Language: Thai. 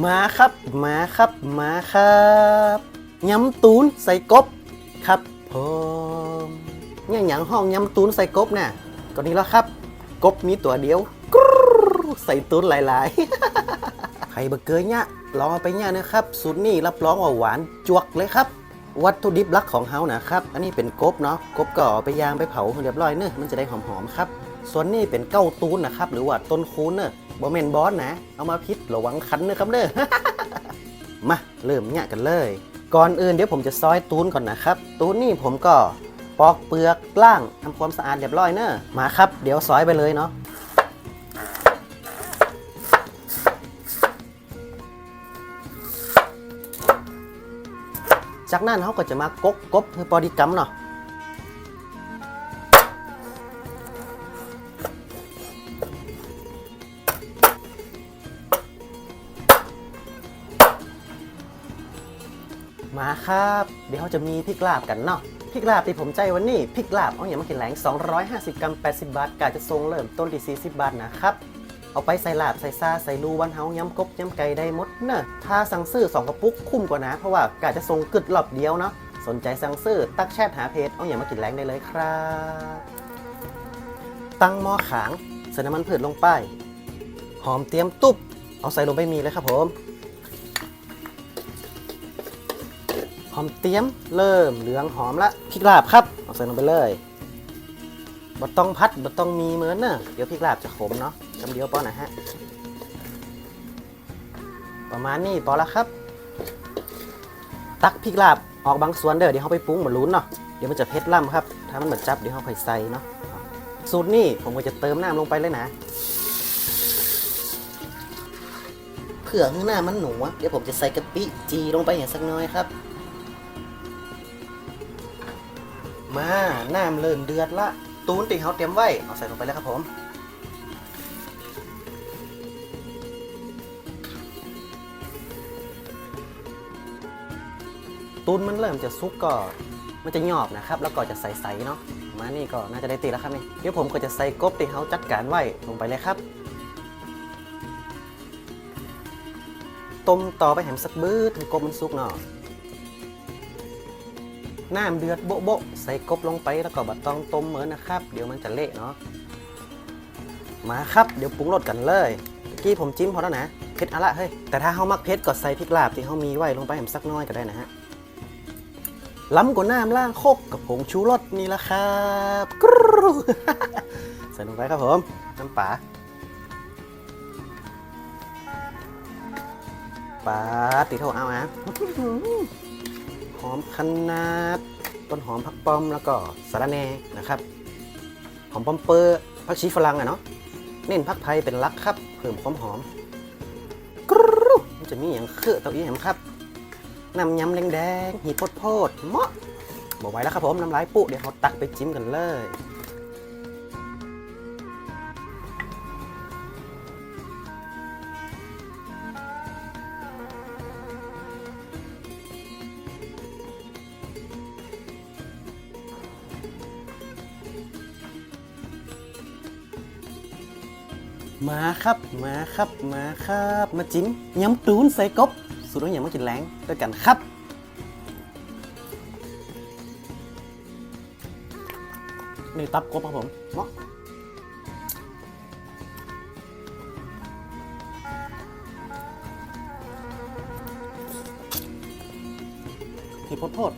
มาครับ มาครับ มาครับยำตูนใส่กบ ครับผมเนี่ยอย่างห้องยำตูนใส่กบน่ะก็นี่แล้วครับ กบมีตัวเดียวกรูใส่ตูนหลายๆใครเบอร์เกยเนี่ยลองเอาไปเนี่ยนะครับ สูตรนี้รับรองว่าหวานจวกเลยครับ วัตถุดิบหลักของเฮานะครับ อันนี้เป็นกบเนาะกบก็เอาไปย่างไปเผาเรียบร้อยเนอะมันจะได้หอมๆครับ ส่วนนี้เป็นเก้าตูนนะครับ หรือว่าต้นคูนเนอะบอเมนบอสนะ เอามาพิษระวังคันเนอะครับเนอะมาเริ่มเนี่ยกันเลย ก่อนอื่นเดี๋ยวผมจะซอยตูนก่อนนะครับ ตูนนี่ผมก็ปอกเปลือกล่างทำความสะอาดเรียบร้อยเนอะมาครับ เดี๋ยวซอยไปเลยเนาะจากนั้นเขาก็จะมากกกบคือปอดีกัมเนาะ มาครับ เดี๋ยวเขาจะมีพริกลาบกันเนาะพริกลาบที่ผมใจวันนี้พริกลาบเอาอย่างมากินแหลง 250 กรัม 80 บาทกาจะทรงเริ่มต้นที่40 บาทนะครับเอาไปใส่ลาบใส่ซาใส่รูวันเฮาย้ำกบย้ำไก่ได้หมดเนอะถ้าสั่งซื้อ2กระปุกคุ้มกว่านะ เพราะว่ากาจะทรงกึดรอบเดียวเนาะสนใจสั่งซื้อตักแชทหาเพจเอาอย่างมากินแหลงได้เลยครับ ตั้งหม้อขางใส่น้ำมันพืชลงไป หอมเตรียมตุ๊บเอาใส่ลงไปมีเลยครับผม หอมเตรียม เริ่มเหลืองหอมละพริกลาบครับเอาใส่ลงไปเลยบดต้องพัดบดต้องมีเหมือนเนอะเดี๋ยวพริกลาบจะขมเนาะคำเดียวพอนะฮะ ประมาณนี้พอละครับ ตักพริกลาบออกบางส่วนเด้อเดี๋ยวเขาไปปรุงเหมือนลุ้นเนาะเดี๋ยวมันจะเผ็ดล่ำครับ ถ้ามันเหมือนจับเดี๋ยวเขาค่อยใส่เนาะสูตรนี้ผมก็จะเติมน้ำลงไปเลยนะเผื่อข้างหน้ามันหนูเดี๋ยวผมจะใส่กะปิจีลงไปอย่างสักน้อยครับ มาน้ำเริ่มเดือดละ ตูนที่เขาเตรียมไว้ เอาใส่ลงไปแล้วครับผม ตูนมันเริ่มจะซุกก็มันจะหยอบนะครับ แล้วก็จะใสๆเนาะ มานี่ก็น่าจะได้ตีแล้วครับนี่ เดี๋ยวผมก็จะใส่กบที่เขาจัดการไว้ลงไปเลยครับ ต้มต่อไปแหมสักบื้อถึงกบมันสุกเนาะ น้ำเดือดโบ๊ะโบ๊ะใส่กบลงไปแล้วก็บัดตองต้มเหมือนนะครับ เดี๋ยวมันจะเละเนาะมาครับเดี๋ยวปรุงรสกันเลยเมื่อกี้ผมจิ้มพอแล้วนะเผ็ดอะละเฮ้ยแต่ถ้าเฮามักเผ็ดก็ใส่พริกลาบที่เฮามีไว้ลงไปแหมสักน้อยก็ได้นะฮะล้ำกว่าน้ำล่างโคกกับผงชูรสนี่ละครับกรูใส่ลงไปครับผมน้ำปลาปลาติโทเอาอะ หอมขนาดต้นหอมผักป้อมแล้วก็สาระแหน่นะครับ หอมป้อมเปอร์ผักชีฝรั่งอะเนาะเน้นผักไทยเป็นลักครับเพิ่มความหอมกรุ๊ปจะมีอย่างคือเต้าอี้แหมครับน้ำยำแดงๆหีโพดโพดเหมาะบอกไว้แล้วครับผมน้ำลายปุ๊เดี๋ยวเราตักไปจิ้มกันเลย มาครับ มาครับ มาครับ มาจิ้มยำตูนใส่กบสูตรนี้อย่ามากินแรงด้วยกันครับ นี่ตับกบครับผมเนาะที่พดโพด